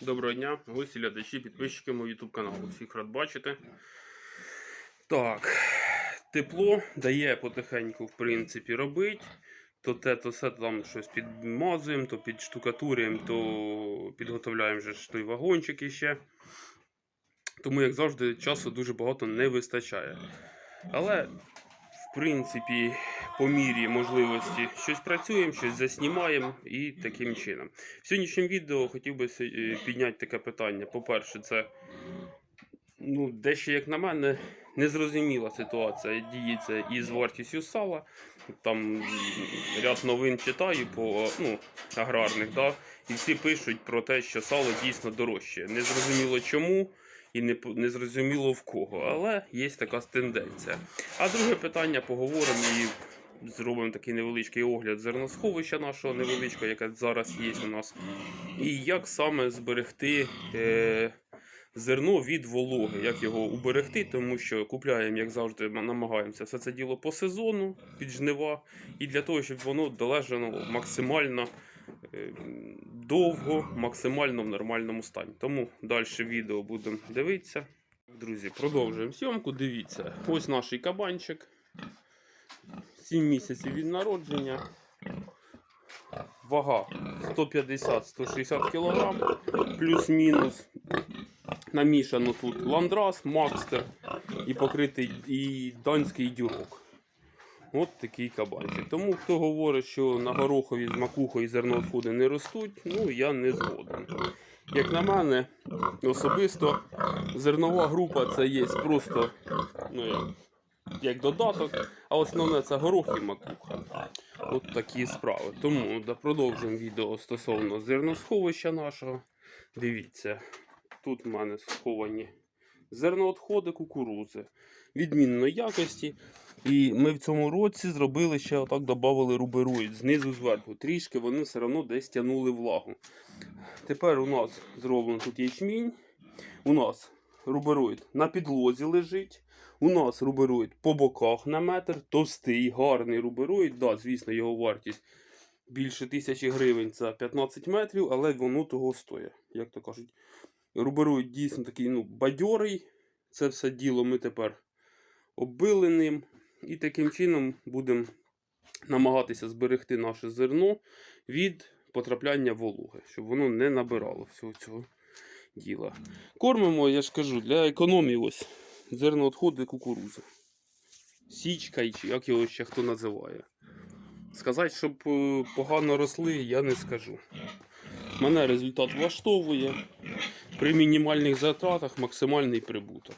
Доброго дня, гості, глядачі, підписчики мого YouTube каналу. Всіх рад бачити. Так, тепло дає потихеньку, в принципі, робити. То те, то все там щось підмазуємо, то підштукатурюємо, то підготовляємо вже той вагончик іще. Тому, як завжди, часу дуже багато не вистачає. Але, в принципі, по мірі можливості щось працюємо, щось заснімаємо і таким чином. В сьогоднішньому відео хотів би е, підняти таке питання. По-перше, це ну, дещо, як на мене, незрозуміла ситуація діється із вартістю сала. Там ряд новин читаю по ну, аграрних, да? і всі пишуть про те, що сало дійсно дорожче. Незрозуміло чому і не, не зрозуміло в кого, але є така тенденція. А друге питання поговоримо і зробимо такий невеличкий огляд зерносховища нашого невеличкого, яке зараз є у нас. І як саме зберегти е, зерно від вологи, як його уберегти, тому що купляємо, як завжди, намагаємося все це діло по сезону під жнива, і для того, щоб воно долежало максимально е, довго, максимально в нормальному стані. Тому далі відео будемо дивитися. Друзі, продовжуємо зйомку. Дивіться, ось наш кабанчик. 7 місяців від народження. Вага 150-160 кг, плюс-мінус. Намішано тут ландрас, макстер і покритий і данський дюрок. От такий кабанчик. Тому хто говорить, що на горохові з макухою зерноотходи не ростуть, ну я не згоден. Як на мене, особисто зернова група це є просто ну, як, додаток, а основне це горох і макуха. От такі справи. Тому да, продовжуємо відео стосовно зерносховища нашого. Дивіться, тут в мене сховані зерноотходи кукурузи відмінної якості. І ми в цьому році зробили ще отак, додали рубероїд знизу зверху. Трішки вони все одно десь тягнули влагу. Тепер у нас зроблено тут ячмінь. У нас рубероїд на підлозі лежить. У нас рубероїд по боках на метр, товстий, гарний рубероїд. Да, звісно, його вартість більше тисячі гривень це 15 метрів, але воно того стоїть, як то кажуть. Рубероїд дійсно такий ну, бадьорий. Це все діло ми тепер оббили ним. І таким чином будемо намагатися зберегти наше зерно від потрапляння вологи, щоб воно не набирало всього цього діла. Кормимо, я ж кажу, для економії ось зерноотходи кукурузи. Січка, як його ще хто називає. Сказати, щоб е, погано росли, я не скажу. Мене результат влаштовує. При мінімальних затратах максимальний прибуток.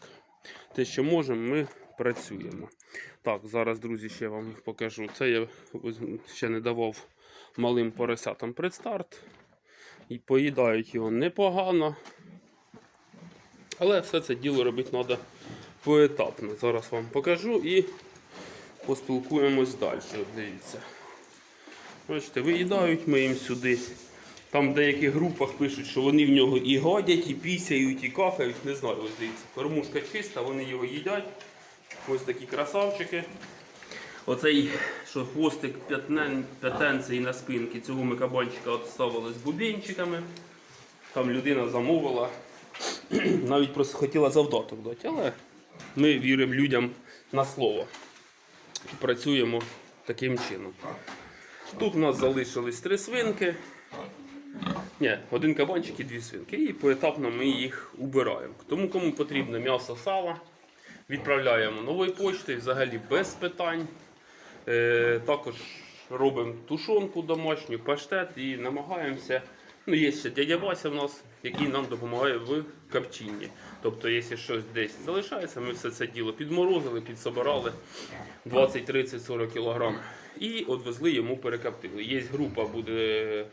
Те, що можемо, ми працюємо. Так, зараз, друзі, ще вам покажу. Це я ще не давав малим поросятам предстарт. І поїдають його непогано. Але все це діло робити треба поетапно. Зараз вам покажу і поспілкуємось далі. Дивіться. Бачите, виїдають ми їм сюди. Там в деяких групах пишуть, що вони в нього і гадять, і пісяють, і какають. Не знаю, ось дивіться. Кормушка чиста, вони його їдять. Ось такі красавчики. Оцей, що хвостик п'ятенцей на спинці, цього ми кабанчика ставили з бубенчиками. Там людина замовила. Навіть просто хотіла завдаток дати, але ми віримо людям на слово. І працюємо таким чином. Тут у нас залишились три свинки. Ні, один кабанчик і дві свинки. І поетапно ми їх убираємо. Тому кому потрібно м'ясо сала, відправляємо новою поштою, взагалі без питань. Е, також робимо тушонку домашню, паштет і намагаємося. Ну, є ще дядя Вася в нас, який нам допомагає в копчінні. Тобто, якщо щось десь залишається, ми все це діло підморозили, підсобирали 20, 30, 40 кг і відвезли йому перекоптили. Є група, буде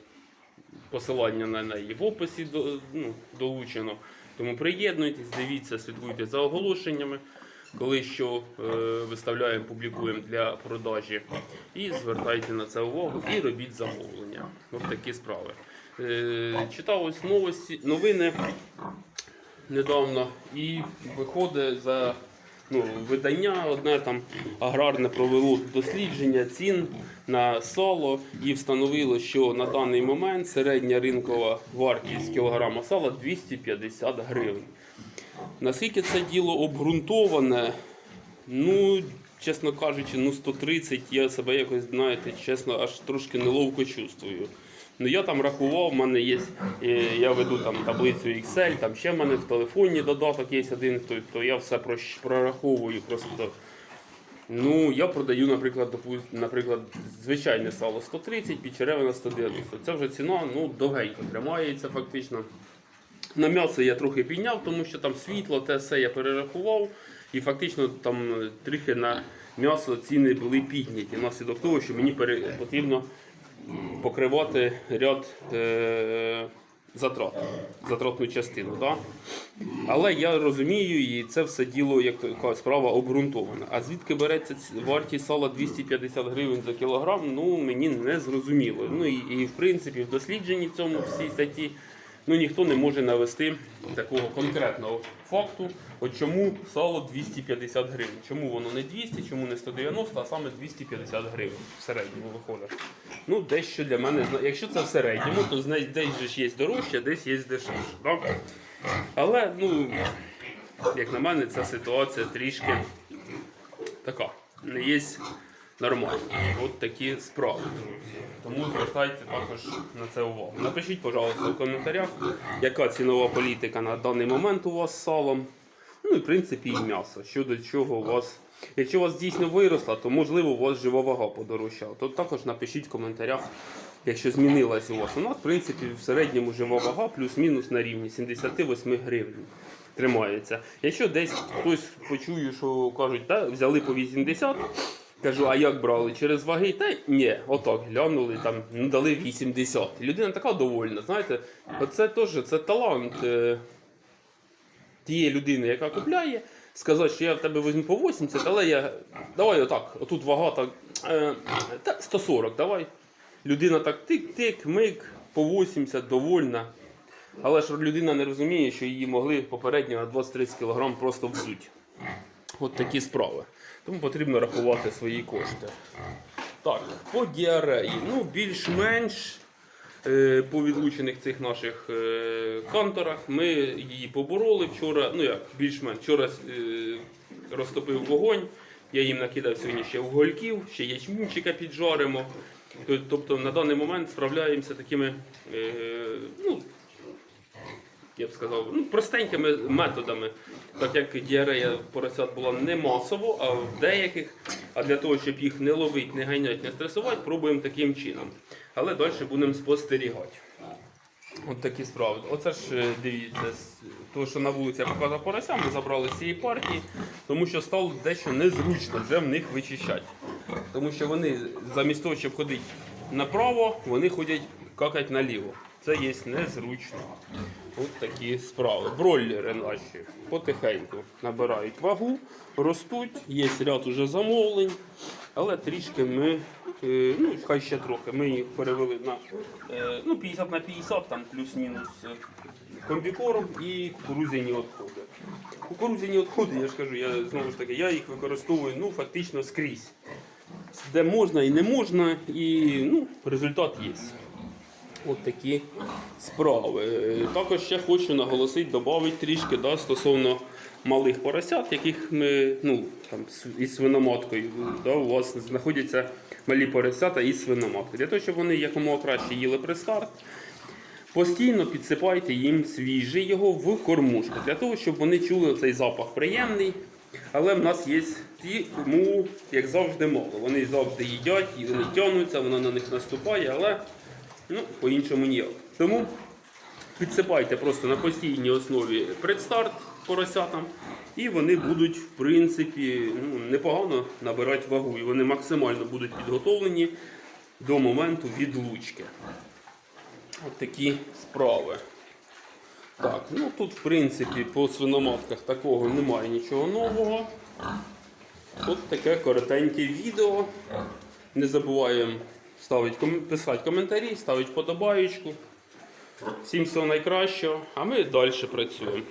посилання на неї в описі ну, долучено. Тому приєднуйтесь, дивіться, слідкуйте за оголошеннями, коли що е, виставляємо, публікуємо для продажі. І звертайте на це увагу і робіть замовлення. Ось такі справи. Е, читав ось новості, новини недавно і виходить за ну, видання одне там аграрне провело дослідження цін на сало і встановило, що на даний момент середня ринкова вартість кілограма сала 250 гривень. Наскільки це діло обґрунтоване, ну, чесно кажучи, ну 130 я себе якось, знаєте, чесно, аж трошки неловко чувствую. Ну я там рахував, в мене є, е, я веду там таблицю Excel, там ще в мене в телефоні додаток є один, то, то я все прораховую просто. Ну, я продаю, наприклад, наприклад, звичайне сало 130, підчеревина 190. Це вже ціна, ну, довгенько тримається фактично. На м'ясо я трохи підняв, тому що там світло, те все я перерахував. І фактично там трохи на м'ясо ціни були підняті. Внаслідок того, що мені потрібно покривати ряд е- затрат, затратну частину. Да? Але я розумію, і це все діло, як справа обґрунтована. А звідки береться вартість сала 250 гривень за кілограм, ну мені не зрозуміло. Ну і, і в принципі в дослідженні цьому всій статті ну, ніхто не може навести такого конкретного факту, от чому сало 250 гривень. Чому воно не 200, чому не 190, а саме 250 гривень в середньому виходить. Ну, дещо для мене, якщо це в середньому, то десь же ж є дорожче, десь є дешевше. Да? Але, ну, як на мене, ця ситуація трішки така. Не є нормальна. От такі справи. Тому звертайте також на це увагу. Напишіть, пожалуйста, в коментарях, яка цінова політика на даний момент у вас з салом. Ну і в принципі і м'ясо. Щодо чого у вас. Якщо у вас дійсно виросла, то можливо у вас жива вага подорожчала. То також напишіть в коментарях, якщо змінилась у вас. У нас, в принципі, в середньому жива вага плюс-мінус на рівні 78 гривень. Тримається. Якщо десь хтось почує, що кажуть, та взяли по 80, кажу, а як брали? Через ваги? Та ні, отак глянули, там ну, дали 80. Людина така довольна. Знаєте, оце теж це талант. е, тієї людини, яка купляє, сказати, що я в тебе візьму по 80, але я. Давай отак, отут вага так. Е, та 140, давай. Людина так тик-тик, мик, по 80, довольна. Але ж людина не розуміє, що її могли попередньо на 20-30 кг просто взуть. От такі справи. Тому потрібно рахувати свої кошти. Так, по діареї. Ну, більш-менш е, по відлучених цих наших е, канторах ми її побороли вчора. Ну як, більш-менш вчора е, розтопив вогонь. Я їм накидав сьогодні ще угольків, ще ячмінчика піджаримо. Тобто на даний момент справляємося такими, ну, я б сказав, ну, простенькими методами. Так як діарея поросят була не масово, а в деяких, а для того, щоб їх не ловити, не ганять, не стресувати, пробуємо таким чином. Але далі будемо спостерігати. От такі справи. Оце ж е, дивіться, то, що на вулиці я показав поросям, ми забрали з цієї партії, тому що стало дещо незручно вже в них вичищати. Тому що вони замість того, щоб ходити направо, вони ходять какать наліво. Це є незручно. От такі справи. Бройлери наші потихеньку набирають вагу, ростуть, є ряд уже замовлень, але трішки ми, е, ну хай ще трохи, ми їх перевели на е, ну, 50 на 50, там плюс-мінус е, комбікорм і кукурудзяні відходи. Кукурудзяні відходи, я ж кажу, я знову ж таки, я їх використовую ну, фактично скрізь. Де можна і не можна, і ну, результат є. От такі справи. Е, Також ще хочу наголосити, додати трішки да, стосовно малих поросят, яких ми ну, там, із свиноматкою. Да, у вас знаходяться малі поросята із свиноматкою. Для того, щоб вони якомога краще їли при старт, постійно підсипайте їм свіжий його в кормушку, для того, щоб вони чули цей запах приємний. Але в нас є ті, кому, як завжди, мало. Вони завжди їдять, і вони тягнуться, воно на них наступає, але ну, по-іншому ніяк. Тому підсипайте просто на постійній основі предстарт поросятам, і вони будуть, в принципі, ну, непогано набирати вагу. І вони максимально будуть підготовлені до моменту відлучки. От такі справи. Так, ну тут, в принципі, по свиноматках такого немає нічого нового. От таке коротеньке відео. Не забуваємо ставити, ком- писати коментарі, ставити подобаєчку. Всім всього найкращого, а ми далі працюємо.